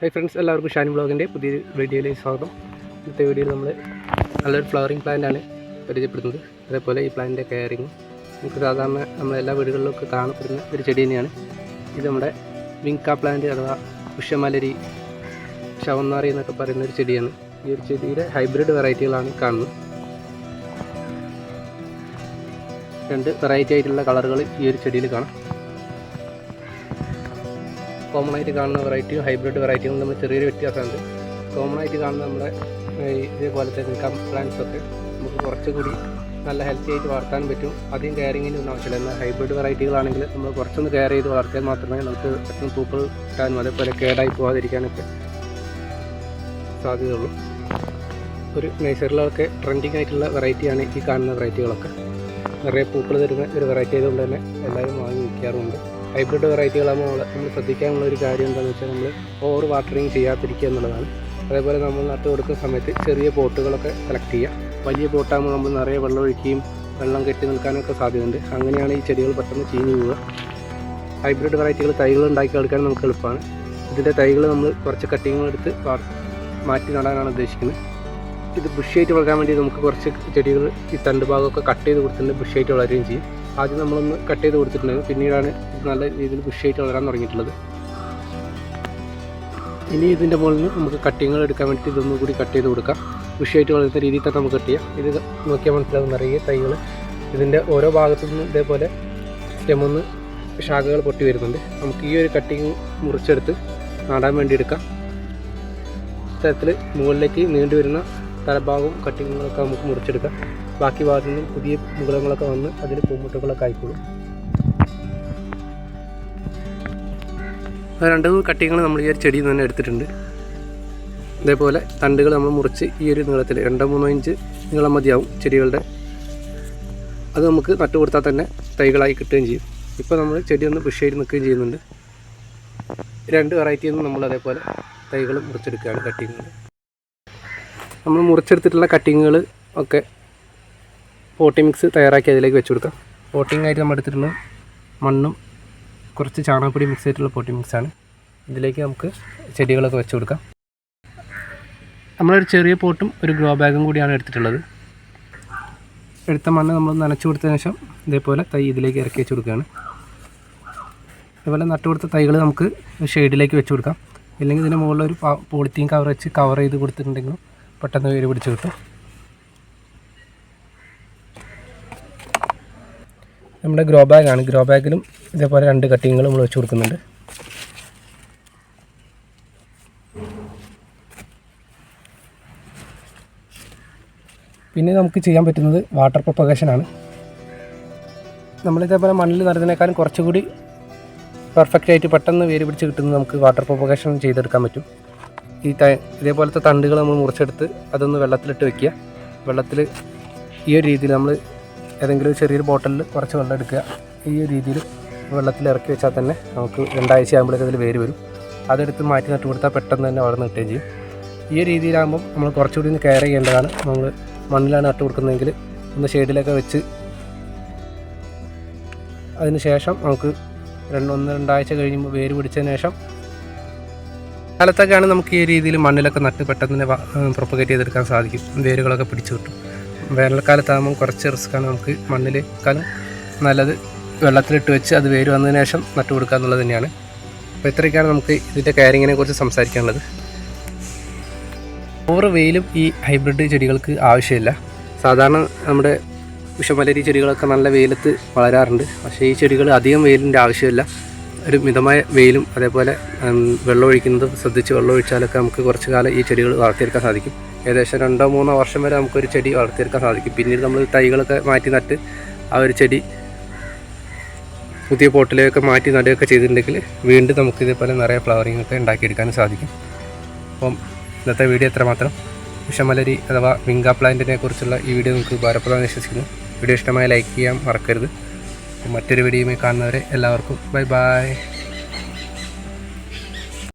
Hi friends എല്ലാവർക്കും ഷാനി ബ്ലോഗിന്റെ പുതിയ വീഡിയോയിലേക്ക് സ്വാഗതം. ഇന്നത്തെ വീഡിയോയിൽ നമ്മൾ നല്ലൊരു ഫ്ലവറിങ് പ്ലാന്റാണ് പരിചയപ്പെടുത്തുന്നത്. അതേപോലെ ഈ പ്ലാന്റിന്റെ കെയറിങ് നമുക്ക് സാധാരണ നമ്മളെല്ലാ വീടുകളിലൊക്കെ കാണപ്പെടുന്ന ഒരു ചെടി തന്നെയാണ്. ഇത് നമ്മുടെ വിങ്ക പ്ലാന്റ് അഥവാ പുഷ്യമലരി ഷവന്നാറി എന്നൊക്കെ പറയുന്ന ഒരു ചെടിയാണ്. ഈ ഒരു ചെടിയുടെ ഹൈബ്രിഡ് വെറൈറ്റികളാണ് കാണുന്നത്. രണ്ട് വെറൈറ്റി ആയിട്ടുള്ള കളറുകൾ ഈ ഒരു ചെടിയിൽ കാണാം. കോമൺ ആയിട്ട് കാണുന്ന വെറൈറ്റിയും ഹൈബ്രിഡ് വെറൈറ്റിയും തമ്മിൽ ചെറിയൊരു വ്യത്യാസമുണ്ട്. കോമൺ ആയിട്ട് കാണുന്ന നമ്മുടെ ഇതേപോലത്തെ പ്ലാന്റ്സ് ഒക്കെ നമുക്ക് കുറച്ചുകൂടി നല്ല ഹെൽത്തി ആയിട്ട് വളർത്താൻ പറ്റും. അധികം കെയറിങ്ങിന് ഒന്നും ആവശ്യമില്ല. എന്നാൽ ഹൈബ്രിഡ് വെറൈറ്റികളാണെങ്കിൽ നമ്മൾ കുറച്ചൊന്ന് കെയർ ചെയ്ത് വളർത്തിയാൽ മാത്രമേ നമുക്ക് പെട്ടെന്ന് പൂക്കൾ കിട്ടാനും അതേപോലെ കേടായി പോകാതിരിക്കാനൊക്കെ സാധ്യതയുള്ളൂ. ഒരു നഴ്സറികളൊക്കെ ട്രെൻഡിങ് ആയിട്ടുള്ള വെറൈറ്റിയാണ് ഈ കാണുന്ന വെറൈറ്റികളൊക്കെ നിറയെ പൂക്കൾ തരുന്ന ഒരു വെറൈറ്റി ആയതുകൊണ്ട് തന്നെ എല്ലാവരും വാങ്ങി വിൽക്കാറുമുണ്ട്. ഹൈബ്രിഡ് വെറൈറ്റികളാകുമ്പോൾ നമ്മൾ ശ്രദ്ധിക്കാനുള്ള ഒരു കാര്യം എന്താണെന്ന് വെച്ചാൽ നമ്മൾ ഓവർ വാട്ടറിങ് ചെയ്യാതിരിക്കുക എന്നുള്ളതാണ്. അതേപോലെ നമ്മൾ നട്ട് കൊടുക്കുന്ന സമയത്ത് ചെറിയ പോട്ടുകളൊക്കെ സെലക്ട് ചെയ്യുക. വലിയ പോട്ടാകുമ്പോൾ നമ്മൾ നിറയെ വെള്ളം ഒഴിക്കുകയും വെള്ളം കെട്ടി നിൽക്കാനൊക്കെ സാധ്യതയുണ്ട്. അങ്ങനെയാണ് ഈ ചെടികൾ പെട്ടെന്ന് ചീഞ്ഞു പോവുക ഹൈബ്രിഡ് വെറൈറ്റികൾ തൈകൾ ഉണ്ടാക്കി എടുക്കാൻ നമുക്ക് എളുപ്പമാണ്. ഇതിന്റെ തൈകൾ നമ്മൾ കുറച്ച് കട്ടിങ്ങുകൾ എടുത്ത് മാറ്റി നടാനാണ് ഉദ്ദേശിക്കുന്നത്. ഇത് ബുഷിയായിട്ട് വളരാൻ വേണ്ടി നമുക്ക് കുറച്ച് ചെടികൾ ഈ തണ്ട് ഭാഗമൊക്കെ കട്ട് ചെയ്ത് കൊടുത്തിട്ടുണ്ട് ബുഷിയായിട്ട് വളരുകയും ചെയ്യും. ആദ്യം നമ്മളൊന്ന് കട്ട് ചെയ്ത് കൊടുത്തിട്ടുണ്ട്. പിന്നീടാണ് ഇത് നല്ല രീതിയിൽ ബുഷിയായിട്ട് വളരാൻ തുടങ്ങിയിട്ടുള്ളത്. ഇനി ഇതിന്റെ മുകളിൽ നിന്ന് നമുക്ക് കട്ടിങ്ങുകൾ എടുക്കാൻ വേണ്ടി ഇതൊന്നും കൂടി കട്ട് ചെയ്ത് കൊടുക്കാം. ബുഷിയായിട്ട് വളരുന്ന രീതിയിൽ തന്നെ നമുക്ക് കട്ട് ചെയ്യാം. ഇത് നോക്കിയാൽ മനസ്സിലാവും നിറയെ തൈകൾ. ഇതിന്റെ ഓരോ ഭാഗത്തു നിന്നും ഇതേപോലെ സ്റ്റെമൊന്ന് ശാഖകൾ പൊട്ടി വരുന്നുണ്ട്. നമുക്ക് ഈ ഒരു കട്ടിങ് മുറിച്ചെടുത്ത് നടാൻ വേണ്ടി എടുക്കാം. ഇത്തരത്തിൽ മുകളിലേക്ക് നീണ്ടു വരുന്ന തലഭാഗവും കട്ടിങ്ങുകളൊക്കെ നമുക്ക് മുറിച്ചെടുക്കാം. ബാക്കി ഭാഗത്തു നിന്നും പുതിയ മുകളങ്ങളൊക്കെ വന്ന് അതിൽ പൂമുട്ടുകളൊക്കെ ആയിക്കോളും. രണ്ട് മൂന്ന് കട്ടിങ്ങൾ നമ്മൾ ഈ ഒരു ചെടിയിൽ നിന്ന് തന്നെ എടുത്തിട്ടുണ്ട്. ഇതേപോലെ തണ്ടുകൾ നമ്മൾ മുറിച്ച് ഈ ഒരു നീളത്തിൽ രണ്ടോ മൂന്നോ ഇഞ്ച് നീളം മതിയാവും ചെടികളുടെ. അത് നമുക്ക് നട്ടു കൊടുത്താൽ തന്നെ തൈകളായി കിട്ടുകയും ചെയ്യും. ഇപ്പോൾ നമ്മൾ ചെടി ഒന്ന് നിൽക്കുകയും ചെയ്യുന്നുണ്ട്. രണ്ട് വെറൈറ്റിയിൽ നിന്ന് നമ്മൾ അതേപോലെ തൈകൾ മുറിച്ചെടുക്കുകയാണ് കട്ടിങ്ങുകൾ. നമ്മൾ മുറിച്ചെടുത്തിട്ടുള്ള കട്ടിങ്ങുകൾ ഒക്കെ പോട്ടി മിക്സ് തയ്യാറാക്കി അതിലേക്ക് വെച്ച് കൊടുക്കാം. പോട്ടിംഗ് ആയിട്ട് നമ്മൾ എടുത്തിട്ടുള്ള മണ്ണും കുറച്ച് ചാണകപ്പൊടി മിക്സ് ചെയ്തിട്ടുള്ള പോട്ടി ആണ്. ഇതിലേക്ക് നമുക്ക് ചെടികളൊക്കെ വെച്ച് കൊടുക്കാം. നമ്മളൊരു ചെറിയ പോട്ടും ഒരു ഗ്രോ ബാഗും കൂടിയാണ് എടുത്തിട്ടുള്ളത്. എടുത്ത മണ്ണ് നമ്മൾ നനച്ചു കൊടുത്തതിന് ശേഷം ഇതേപോലെ തൈ ഇതിലേക്ക് ഇറക്കി വെച്ച് കൊടുക്കുകയാണ്. അതുപോലെ നട്ടു കൊടുത്ത തൈകൾ നമുക്ക് ഷെയ്ഡിലേക്ക് വെച്ച് കൊടുക്കാം. ഇല്ലെങ്കിൽ ഇതിന്റെ മുകളിൽ ഒരു പോളിത്തീൻ കവർ വെച്ച് കവർ ചെയ്ത് കൊടുത്തിട്ടുണ്ടെങ്കിലും പെട്ടെന്ന് വേര് പിടിച്ച് കിട്ടും. നമ്മുടെ ഗ്രോ ബാഗാണ് ഗ്രോ ബാഗിലും ഇതേപോലെ രണ്ട് കട്ടിങ്ങുകൾ നമ്മൾ വെച്ച് കൊടുക്കുന്നുണ്ട്. പിന്നെ നമുക്ക് ചെയ്യാൻ പറ്റുന്നത് വാട്ടർ പ്രൊപ്പഗേഷനാണ് നമ്മളിതേപോലെ മണ്ണിൽ നിറഞ്ഞതിനേക്കാളും കുറച്ചുകൂടി പെർഫെക്റ്റ് ആയിട്ട് പെട്ടെന്ന് വേര് പിടിച്ച് കിട്ടുന്നത് നമുക്ക് വാട്ടർ പ്രൊപ്പഗേഷൻ ചെയ്തെടുക്കാൻ പറ്റും. ഈ ഇതേപോലത്തെ തണ്ടുകൾ നമ്മൾ മുറിച്ചെടുത്ത് അതൊന്ന് വെള്ളത്തിലിട്ട് വെക്കുക. വെള്ളത്തിൽ ഈ ഒരു രീതിയിൽ നമ്മൾ ഏതെങ്കിലും ചെറിയൊരു ബോട്ടിലിൽ കുറച്ച് വെള്ളം എടുക്കുക. ഈ ഒരു രീതിയിൽ വെള്ളത്തിൽ ഇറക്കി വെച്ചാൽ തന്നെ നമുക്ക് രണ്ടാഴ്ച ആകുമ്പോഴേക്കും അതിൽ വേര് വരും. അതെടുത്ത് മാറ്റി നട്ട് കൊടുത്താൽ പെട്ടെന്ന് തന്നെ വളർന്ന് കിട്ടുകയും ചെയ്യും. ഈ ഒരു രീതിയിലാകുമ്പം നമ്മൾ കുറച്ചുകൂടി ഒന്ന് കെയർ ചെയ്യേണ്ടതാണ്. നമ്മൾ മണ്ണിലാണ് നട്ട് കൊടുക്കുന്നതെങ്കിൽ ഒന്ന് ഷെയ്ഡിലൊക്കെ വെച്ച് അതിന് ശേഷം നമുക്ക് രണ്ട് ഒന്ന് രണ്ടാഴ്ച കഴിയുമ്പോൾ വേര് പിടിച്ചതിന് ശേഷം കാലത്തൊക്കെയാണ് നമുക്ക് ഈ രീതിയിൽ മണ്ണിലൊക്കെ നട്ട് പെട്ടെന്ന് പ്രൊപ്പഗേറ്റ് ചെയ്തെടുക്കാൻ സാധിക്കും. വേരുകളൊക്കെ പിടിച്ചു കിട്ടും. വേനൽക്കാലത്താകുമ്പോൾ കുറച്ച് റിസ്ക്കാണ് നമുക്ക് മണ്ണിലേക്കാളും നല്ലത് വെള്ളത്തിലിട്ട് വെച്ച് അത് വേര് വന്നതിന് ശേഷം നട്ടു കൊടുക്കുക എന്നുള്ളത് തന്നെയാണ്. അപ്പോൾ ഇത്രയൊക്കെയാണ് നമുക്ക് ഇതിന്റെ കെയറിങ്ങിനെ കുറിച്ച് സംസാരിക്കാനുള്ളത്. ഓവർ വെയിലും ഈ ഹൈബ്രിഡ് ചെടികൾക്ക് ആവശ്യമില്ല. സാധാരണ നമ്മുടെ വിഷമലരി ചെടികളൊക്കെ നല്ല വെയിലത്ത് വളരാറുണ്ട്. പക്ഷേ ഈ ചെടികൾ അധികം വെയിലിന്റെ ആവശ്യമില്ല. ഒരു മിതമായ വെയിലും അതേപോലെ ഉം, വെള്ളം ഒഴിക്കുന്നത് ശ്രദ്ധിച്ച് വെള്ളം ഒഴിച്ചാലൊക്കെ നമുക്ക് കുറച്ച് കാലം ഈ ചെടികൾ വളർത്തിയെടുക്കാൻ സാധിക്കും. ഏകദേശം രണ്ടോ മൂന്നോ വർഷം വരെ നമുക്കൊരു ചെടി വളർത്തിയെടുക്കാൻ സാധിക്കും. പിന്നീട് നമ്മൾ തൈകളൊക്കെ മാറ്റി നട്ട് ആ ഒരു ചെടി പുതിയ പോട്ടിലേക്ക് മാറ്റി നടുകയൊക്കെ ചെയ്തിട്ടുണ്ടെങ്കിൽ വീണ്ടും നമുക്ക് ഇതേപോലെ നിറയെ ഫ്ലവറിംഗ് ഒക്കെ ഉണ്ടാക്കിയെടുക്കാനും സാധിക്കും. അപ്പം ഇന്നത്തെ വീഡിയോ എത്രമാത്രം വിഷമലരി അഥവാ വിങ്ക പ്ലാന്റിനെ കുറിച്ചുള്ള ഈ വീഡിയോ നിങ്ങൾക്ക് ഉപകാരപ്രദമെന്ന് വിശ്വസിക്കുന്നു. വീഡിയോ ഇഷ്ടമായ ലൈക്ക് ചെയ്യാൻ മറക്കരുത്. മറ്റൊരു വീഡിയോയുമായി കാണുന്നവരെ എല്ലാവർക്കും ബൈ ബൈ.